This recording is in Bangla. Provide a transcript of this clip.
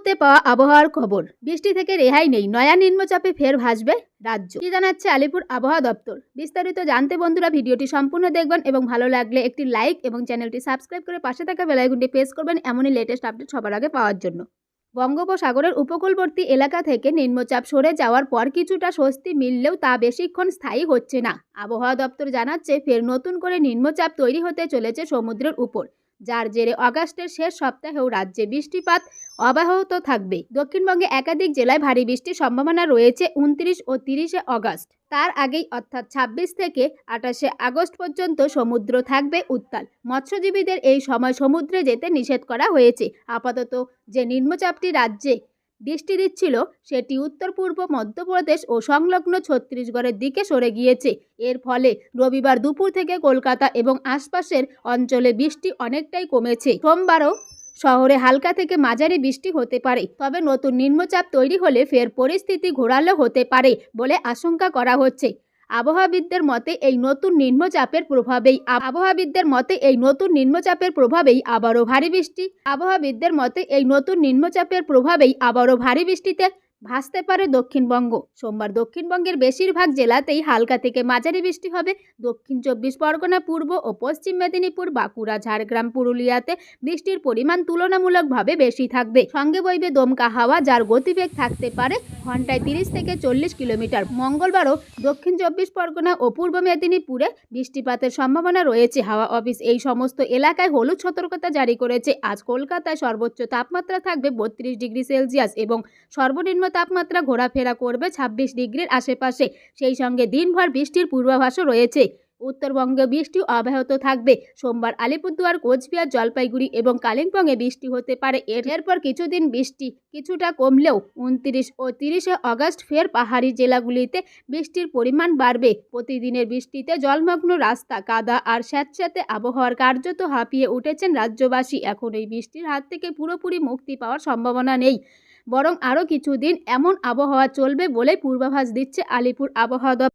মুহূর্তে পাওয়া আবহাওয়ার খবর। বৃষ্টি থেকে রেহাই নেই। নয়া নিম্নচাপে ফের ভাসবে রাজ্য। কি জানাচ্ছে আলিপুর আবহাওয়া দপ্তর? বিস্তারিত জানতে বন্ধুরা ভিডিওটি সম্পূর্ণ দেখবেন এবং ভালো লাগলে একটি লাইক এবং চ্যানেলটি সাবস্ক্রাইব করে পাশে থাকা বেলাইকনটি প্রেস করবেন এমনই লেটেস্ট আপডেট সবার আগে পাওয়ার জন্য। বঙ্গোপসাগরের উপকূলবর্তী এলাকা থেকে নিম্নচাপ সরে যাওয়ার পর কিছুটা স্বস্তি মিললেও তা বেশিক্ষণ স্থায়ী হচ্ছে না। আবহাওয়া দপ্তর জানাচ্ছে, ফের নতুন করে নিম্নচাপ তৈরি হতে চলেছে সমুদ্রের উপর। যার জেরে অগাস্টের শেষ সপ্তাহেও রাজ্যে বৃষ্টিপাত অব্যাহত থাকবে। দক্ষিণবঙ্গে একাধিক জেলায় ভারী বৃষ্টির সম্ভাবনা রয়েছে উনত্রিশ ও তিরিশে অগাস্ট। তার আগেই অর্থাৎ ছাব্বিশ থেকে আঠাশে আগস্ট পর্যন্ত সমুদ্র থাকবে উত্তাল। মৎস্যজীবীদের এই সময় সমুদ্রে যেতে নিষেধ করা হয়েছে। আপাতত যে নিম্নচাপটি রাজ্যে বৃষ্টি দিচ্ছিল, সেটি উত্তর পূর্ব, মধ্যপ্রদেশ ও সংলগ্ন ছত্তিশগড়ের দিকে সরে গিয়েছে। এর ফলে রবিবার দুপুর থেকে কলকাতা এবং আশপাশের অঞ্চলে বৃষ্টি অনেকটাই কমেছে। সোমবারও শহরে হালকা থেকে মাঝারি বৃষ্টি হতে পারে, তবে নতুন নিম্নচাপ তৈরি হলে ফের পরিস্থিতি ঘোরালো হতে পারে বলে আশঙ্কা করা হচ্ছে। আবহাওয়াবিদদের মতে, এই নতুন নিম্নচাপের প্রভাবেই আবহাওয়াবিদদের মতে, এই নতুন নিম্নচাপের প্রভাবেই আবারও ভারী বৃষ্টি। আবহাওয়াবিদদের মতে, এই নতুন নিম্নচাপের প্রভাবেই আবারও ভারী বৃষ্টিতে ভাসতে পারে দক্ষিণবঙ্গ। সোমবার দক্ষিণবঙ্গের বেশিরভাগ জেলাতেই হালকা থেকে মাঝারি বৃষ্টি হবে। দক্ষিণ চব্বিশ পরগনা, পূর্ব ও পশ্চিম মেদিনীপুর, বাঁকুড়া, ঝাড়গ্রাম, পুরুলিয়াতে বৃষ্টির পরিমাণ তুলনামূলকভাবে বেশি থাকবে। সঙ্গে বইবে দমকা হাওয়া, যার গতিবেগ থাকতে পারে ঘন্টায় তিরিশ থেকে চল্লিশ কিলোমিটার। মঙ্গলবারও দক্ষিণ চব্বিশ পরগনা ও পূর্ব মেদিনীপুরে বৃষ্টিপাতের সম্ভাবনা রয়েছে। হাওয়া অফিস এই সমস্ত এলাকায় হলুদ সতর্কতা জারি করেছে। আজ কলকাতায় সর্বোচ্চ তাপমাত্রা থাকবে বত্রিশ ডিগ্রি সেলসিয়াস এবং সর্বনিম্ন তাপমাত্রা ঘোরাফেরা করবে ছাব্বিশ ডিগ্রির আশেপাশে। সেই সঙ্গে দিনভর বৃষ্টির পূর্বাভাসও রয়েছে। উত্তরবঙ্গে বৃষ্টি অব্যাহত থাকবে। সোমবার আলিপুরদুয়ার, কোচবিহার, জলপাইগুড়ি এবং কালিম্পংয়ে বৃষ্টি হতে পারে। এর এরপর কিছুদিন বৃষ্টি কিছুটা কমলেও উনত্রিশ ও তিরিশে অগস্ট ফের পাহাড়ি জেলাগুলিতে বৃষ্টির পরিমাণ বাড়বে। প্রতিদিনের বৃষ্টিতে জলমগ্ন রাস্তা, কাদা আর স্যাঁতস্যাঁতে আবহাওয়ার কার্যত হাঁপিয়ে উঠেছেন রাজ্যবাসী। এখন এই বৃষ্টির হাত থেকে পুরোপুরি মুক্তি পাওয়ার সম্ভাবনা নেই। বরং আরও কিছুদিন এমন আবহাওয়া চলবে বলে পূর্বাভাস দিচ্ছে আলিপুর আবহাওয়া